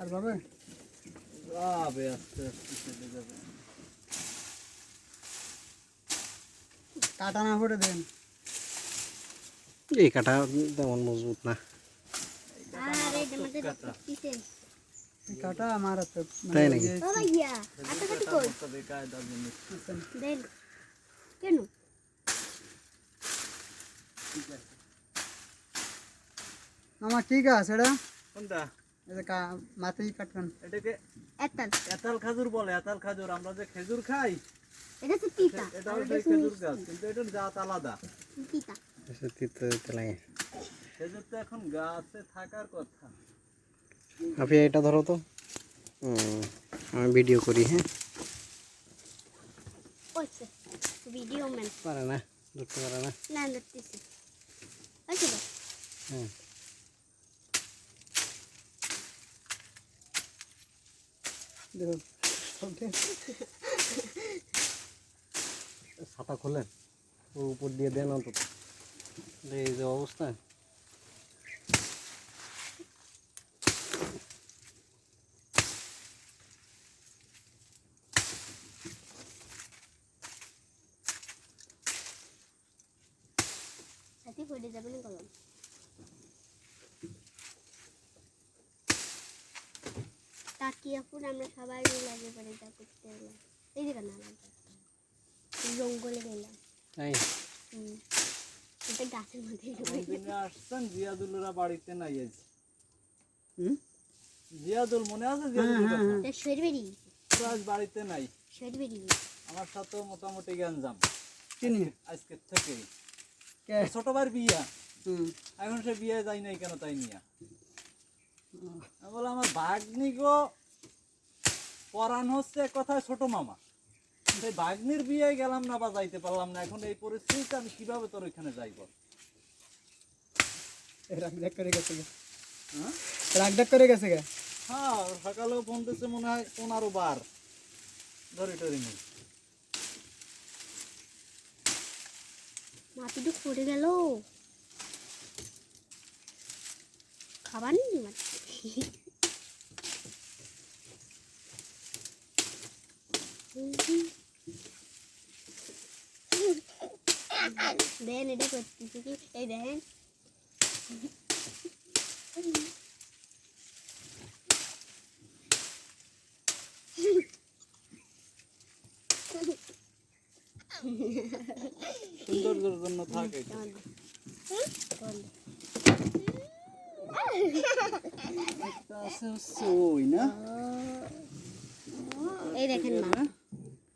আর বাবা? যাবে আস্তে আস্তে চলে যাবে। কাটা না করে দেন। এই কাটা তেমন মজবুত না। কাটা। কাটা আমার মানে তাই নাকি? বাবা আটা কাটি কই? তবে কায়দা জিনিস দেন। কেন? আমার ঠিক আছে এটা? কোনটা? এই যে কা- মাথায় কাটবেন এটাকে এতাল। এতাল খাজুর বলে এতাল খাজুর। আমরা যে খেজুর খাই এটা হচ্ছে তিতা। এটা আর হচ্ছে এটা খেজুর হচ্ছে গাছ কিন্তু এটার জাত আলাদা। তিতা। তিতে দিতে লাগে। খেজুর তো এখন গাছে থাকার কথা। আপনি এটা ধরো তো। হুম, আমি ভিডিও করি হ্যাঁ? ওইছে ভিডিও ম্যান পারে না ধরতে পারে না। না ধরতেছি। ওইছে তো। হ্যাঁ। ছাতা খোলেন ও উপর দিয়ে দেন অন্তত। এই যে অবস্থা। সাথে পড়ে যাবে না কলম তাকিয়া আমরা সবাই পরে যা করতে এলাম এই দিকে না জঙ্গলে গেলাম তাই এটা গাছের মধ্যে আসছেন জিয়াদুলরা বাড়িতে নাই হুম? জিয়াদুল মনে আছে হ্যাঁ, জিয়াদুল হ্যাঁ, হ্যাঁ। বাড়িতে নাই শরীর বেরিয়ে আমার সাথে মোটামুটি গ্যাঞ্জাম চিনি আজকের থেকে ছোট ভাইয়ের বিয়া হুম এখন সে বিয়ে যায় নাই কেন তাই নিয়া বললাম আমার ভাগ্নি গো পরাণ হচ্ছে এক কথায় ছোট মামা। সেই ভাগ্নির বিয়ে গেলাম না বা যাইতে পারলাম না। এখন এই পরিস্থিতিতে আমি কীভাবে তোর ওইখানে যাইব? রাগ ডাক করে গেছে হ্যাঁ? রাগ করে গেছে গে। হ্যাঁ সকালেও ফোন দিচ্ছে মনে হয় পনেরো বার। ধরে টরি নেই মাটিটু পড়ে গেল। খাবার নেই মাটি দেখেন এটা করতেছে কি এই দেখেন সৌন্দর্যের জন্য থাকে এটা। একটা আছে ওই না এই দেখেন মা।